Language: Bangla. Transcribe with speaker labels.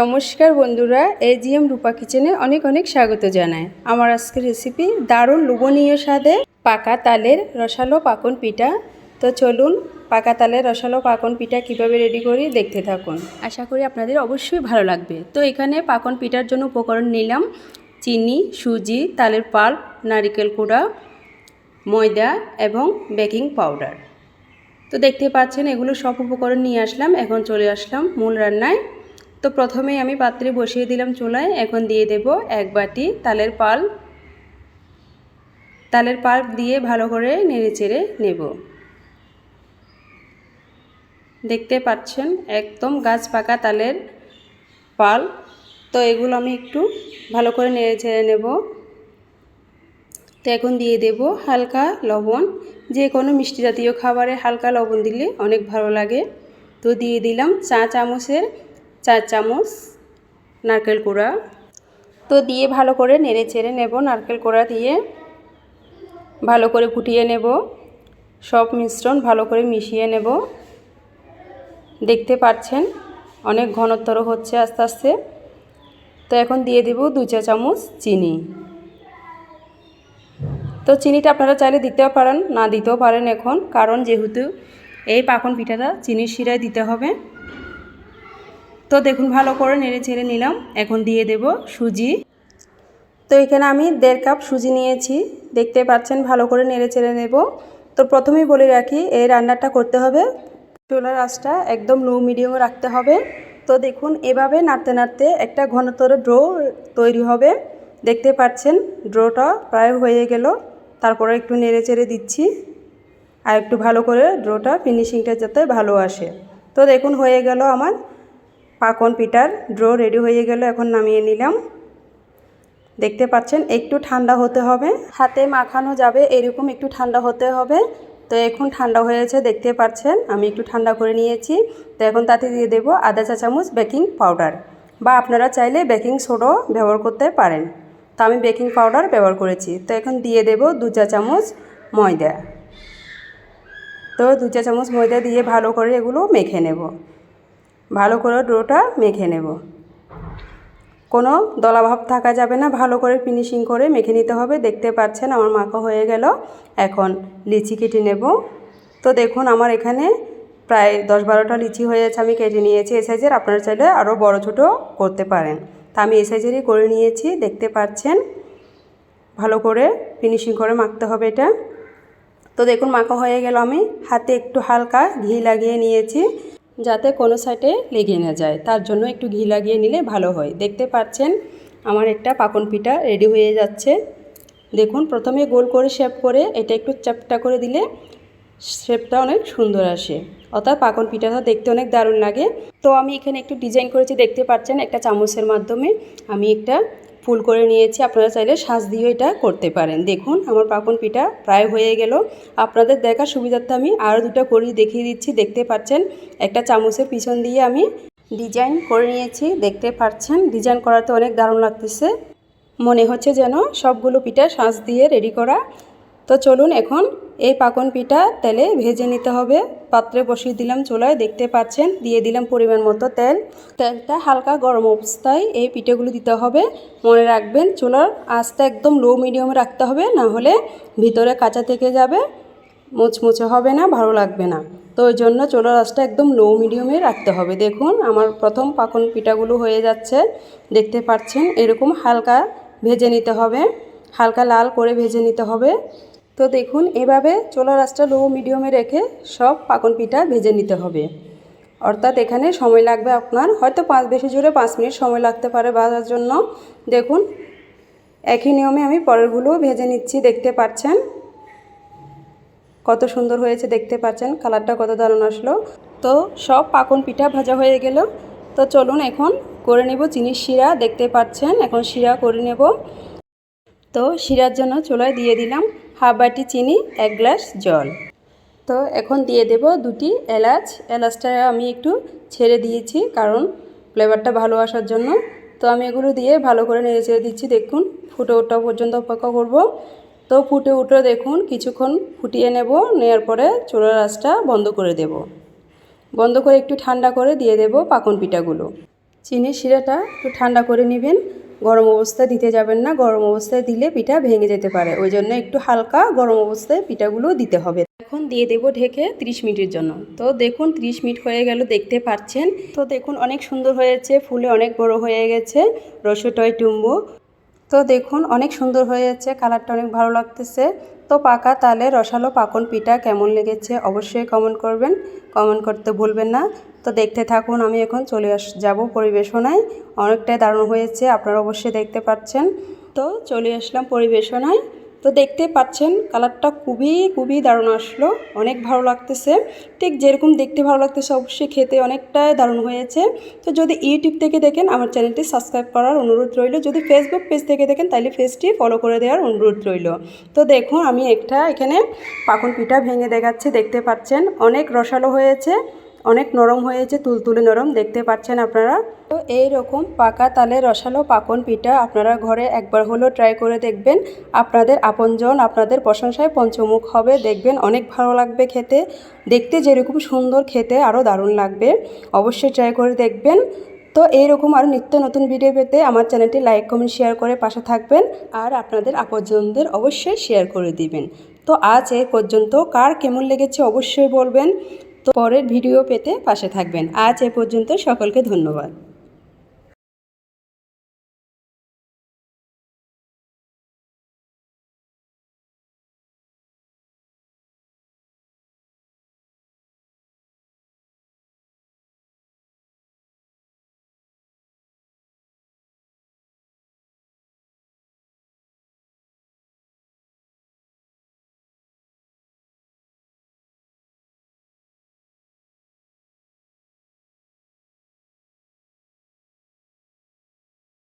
Speaker 1: নমস্কার বন্ধুরা, এজিএম রূপা কিচেনে অনেক অনেক স্বাগত জানায় আমার আজকের রেসিপি দারুণ লোভনীয় স্বাদে পাকা তালের রসালো পাকন পিঠা। তো চলুন, পাকা তালের রসালো পাকন পিঠা কীভাবে রেডি করি দেখতে থাকুন। আশা করি আপনাদের অবশ্যই ভালো লাগবে। তো এখানে পাকন পিঠার জন্য উপকরণ নিলাম। চিনি, সুজি, তালের পাল্প, নারিকেল কুড়া, ময়দা এবং বেকিং পাউডার। তো দেখতে পাচ্ছেন, এগুলো সব উপকরণ নিয়ে আসলাম। এখন চলে আসলাম মূল রান্নায়। তো প্রথমেই আমি পাত্রে বসিয়ে দিলাম চুলায়, এখন দিয়ে দেব এক বাটি তালের পাল। তালের পাল্প দিয়ে ভালো করে নেড়ে চেড়ে নেব। দেখতে পাচ্ছেন, একদম গাছ পাকা তালের পাল। তো এগুলো আমি একটু ভালো করে নেড়ে চেড়ে নেব। তো এখন দিয়ে দেব হালকা লবণ। যে কোনো মিষ্টি জাতীয় খাবারে হালকা লবণ দিলে অনেক ভালো লাগে। তো দিয়ে দিলাম চা চামচের চার চামচ নারকেল কোড়া। তো দিয়ে ভালো করে নেড়ে চেড়ে নেব নারকেল কোড়া দিয়ে। ভালো করে ফুটিয়ে নেব। সব মিশ্রণ ভালো করে মিশিয়ে নেব। দেখতে পাচ্ছেন অনেক ঘনত্বর হচ্ছে আস্তে আস্তে। তো এখন দিয়ে দেব দু চা চামচ চিনি। তো চিনিটা আপনারা চাইলে দিতেও পারেন, না দিতেও পারেন এখন, কারণ যেহেতু এই পাখন পিঠাটা চিনির শিরায় দিতে হবে। তো দেখুন, ভালো করে নেড়ে ছেড়ে নিলাম। এখন দিয়ে দেব সুজি। তো এখানে আমি দেড় কাপ সুজি নিয়েছি। দেখতে পাচ্ছেন, ভালো করে নেড়ে চেড়ে নেব। তো প্রথমেই বলে রাখি, এই রান্নাটা করতে হবে। চুলার আঁচটা একদম লো মিডিয়ামে রাখতে হবে। তো দেখুন, এভাবে নাড়তে নাড়তে একটা ঘনতর ড্রো তৈরি হবে। দেখতে পাচ্ছেন, ড্রোটা প্রায় হয়ে গেল। তারপরে একটু নেড়ে চেড়ে দিচ্ছি। আর একটু ভালো করে ড্রোটা ফিনিশিংটা যাতে ভালো আসে। তো দেখুন, হয়ে গেল আমার পাকন পিঠার? ড্রো রেডি হয়ে গেল, এখন নামিয়ে নিলাম। দেখতে পাচ্ছেন, একটু ঠান্ডা হতে হবে। হাতে মাখানো যাবে, এরকম একটু ঠান্ডা হতে হবে। তো এখন ঠান্ডা হয়েছে, দেখতে পাচ্ছেন, আমি একটু ঠান্ডা করে নিয়েছি। তো এখন তাতে দিয়ে দেব আধা চা চামচ বেকিং পাউডার। বা আপনারা চাইলে বেকিং সোডাও ব্যবহার করতে পারেন। তো আমি বেকিং পাউডার ব্যবহার করেছি। তো এখন দিয়ে দেব দু চা চামচ ময়দা। তো দু চা চামচ ময়দা দিয়ে ভালো করে এগুলো মেখে নেব। ভালো করে ডোটা মেখে নেব। কোনো দলাভাব থাকা যাবে না, ভালো করে ফিনিশিং করে মেখে নিতে হবে। দেখতে পাচ্ছেন আমার মাখা হয়ে গেল। এখন লিচি কেটে নেব। তো দেখুন আমার এখানে প্রায় দশ বারোটা লিচি হয়েছে আমি কেটে নিয়েছি এই সাইজের আপনারা চাইলে আরও বড় ছোটো করতে পারেন। তা আমি এই সাইজেরই করে নিয়েছি, দেখতে পাচ্ছেন। ভালো করে ফিনিশিং করে মাখতে হবে এটা। তো দেখুন মাখা হয়ে গেল আমি। হাতে একটু হালকা ঘি লাগিয়ে নিয়েছি। যাতে কোনো সাইডে লেগে না যায়। তার জন্য একটু ঘি লাগিয়ে নিলে ভালো হয়। দেখতে পাচ্ছেন, আমার একটা পাকন পিঠা রেডি হয়ে যাচ্ছে। দেখুন, প্রথমে গোল করে শেপ করে এটা একটু চ্যাপটা করে দিলে শেপটা অনেক সুন্দর আসে। অর্থাৎ পাকন পিঠাটা দেখতে অনেক দারুণ লাগে। তো আমি এখানে একটু ডিজাইন করেছি, দেখতে পাচ্ছেন, একটা চামচের মাধ্যমে আমি একটা ফুল করে নিয়েছি, আপনারা চাইলে সাজ দিয়েও এটা করতে পারেন। দেখুন, আমার পাকন পিঠা প্রায় হয়ে গেল। আপনাদের দেখার সুবিধার্থে আমি আরও দুটো করি দেখিয়ে দিচ্ছি, দেখতে পাচ্ছেন? একটা চামচের পিছন দিয়ে আমি ডিজাইন করে নিয়েছি, দেখতে পাচ্ছেন? ডিজাইন করাতে অনেক দারুণ লাগতেছে। মনে হচ্ছে যেন সবগুলো পিঠা সাজ দিয়ে রেডি করা। তো চলুন এখন এই পাকন পিঠা তেলে ভেজে নিতে হবে। পাত্রে বসিয়ে দিলাম চুলায়, দেখতে পাচ্ছেন? দিয়ে দিলাম পরিমাণ মতো তেল। তেলটা হালকা গরম অবস্থায় এই পিঠেগুলো দিতে হবে। মনে রাখবেন, চুলার আঁচটা একদম লো মিডিয়ামে রাখতে হবে, না হলে ভিতরে কাঁচা থেকে যাবে, মুচমুচে হবে না, ভালো লাগবে না। তো ওই জন্য চুলার আঁচটা একদম লো মিডিয়ামে রাখতে হবে। দেখুন, আমার প্রথম পাকন পিঠাগুলো হয়ে যাচ্ছে। দেখতে পাচ্ছেন, এরকম হালকা ভেজে নিতে হবে। হালকা লাল করে ভেজে নিতে হবে। তো দেখুন, এভাবে চোলা রাসটা লো মিডিয়ামে রেখে সব পাকন পিঠা ভেজে নিতে হবে। অর্থাৎ এখানে সময় লাগবে আপনার, হয়তো পাঁচ, বেশি জুড়ে পাঁচ মিনিট সময় লাগতে পারে ভাজার জন্য। দেখুন, একই নিয়মে আমি পরেরগুলো ভেজে নিচ্ছি, দেখতে পাচ্ছেন? কত সুন্দর হয়েছে, দেখতে পাচ্ছেন? কালারটা কত দারুণ আসলো। তো সব পাকন পিঠা ভাজা হয়ে গেল। তো চলুন এখন করে নেব চিনির শিরা, দেখতে পাচ্ছেন? এখন শিরা করে নেব। তো শিরার জন্য চুলায় দিয়ে দিলাম। হাফ বাটি চিনি, এক গ্লাস জল। তো এখন দিয়ে দেব দুটি এলাচ। এলাচটা আমি একটু ছেড়ে দিয়েছি কারণ ফ্লেভারটা ভালো আসার জন্য। তো আমি এগুলো দিয়ে ভালো করে নেড়ে ছেড়ে দিচ্ছি। দেখুন, ফুটে ওঠা পর্যন্ত অপেক্ষা করব। তো ফুটে উঠে দেখুন, কিছুক্ষণ ফুটিয়ে নেব। নেওয়ার পরে চুলার আঁচটা বন্ধ করে দেব। বন্ধ করে একটু ঠান্ডা করে দিয়ে দেব পাকন পিঠাগুলো। চিনির শিরাটা একটু ঠান্ডা করে নেবেন। গরম অবস্থায় দিতে যাবেন না। গরম অবস্থায় দিলে পিঠা ভেঙে যেতে পারে। ওই জন্য একটু হালকা গরম অবস্থায় পিঠাগুলো দিতে হবে। এখন দিয়ে দেবো ঢেকে 30 মিনিটের জন্য। তো দেখুন 30 মিনিট হয়ে গেল, দেখতে পাচ্ছেন। তো দেখুন, অনেক সুন্দর হয়েছে, ফুলে অনেক বড় হয়ে গেছে। রসটয় টুম্বো। তো দেখুন, অনেক সুন্দর হয়েছে, কালারটা অনেক ভালো লাগতেছে। তো পাকা তালে রসালো পাকন পিঠা কেমন লেগেছে অবশ্যই কমেন্ট করবেন। কমেন্ট করতে ভুলবেন না। তো দেখতে থাকুন, আমি এখন চলে আস, যাব পরিবেশনায়। অনেকটাই দারুণ হয়েছে, আপনারা অবশ্যই দেখতে পাচ্ছেন। তো চলে আসলাম পরিবেশনায়। তো দেখতে পাচ্ছেন, কালারটা খুবই খুবই দারুণ আসলো। অনেক ভালো লাগতেছে। ঠিক যেরকম দেখতে ভালো লাগতেছে, অবশ্যই খেতে অনেকটাই দারুণ হয়েছে। তো যদি ইউটিউব থেকে দেখেন, আমার চ্যানেলটি সাবস্ক্রাইব করার অনুরোধ রইল। যদি ফেসবুক পেজ থেকে দেখেন তাহলে পেজটি ফলো করে দেওয়ার অনুরোধ রইল। তো দেখুন, আমি একটা এখানে পাকন পিঠা ভেঙে দেখাচ্ছি, দেখতে পাচ্ছেন। অনেক রসালো হয়েছে। অনেক নরম হয়েছে, তুলতুলে নরম, দেখতে পাচ্ছেন আপনারা। তো এই রকম পাকা তালে রসালো পাকন পিঠা আপনারা ঘরে একবার হলেও ট্রাই করে দেখবেন। আপনাদের আপনজন আপনাদের প্রশংসায় পঞ্চমুখ হবে, দেখবেন অনেক ভালো লাগবে খেতে। দেখতে যেরকম সুন্দর, খেতে আরও দারুণ লাগবে। অবশ্যই ট্রাই করে দেখবেন। তো এইরকম আরও নিত্য নতুন ভিডিও পেতে আমার চ্যানেলটি লাইক কমেন্ট শেয়ার করে পাশে থাকবেন। আর আপনাদের আপনজনদের অবশ্যই শেয়ার করে দিবেন। তো আজ এ পর্যন্ত, কার কেমন লেগেছে অবশ্যই বলবেন। তো পরের ভিডিও পেতে পাশে থাকবেন। আজ এ পর্যন্ত সকলকে ধন্যবাদ।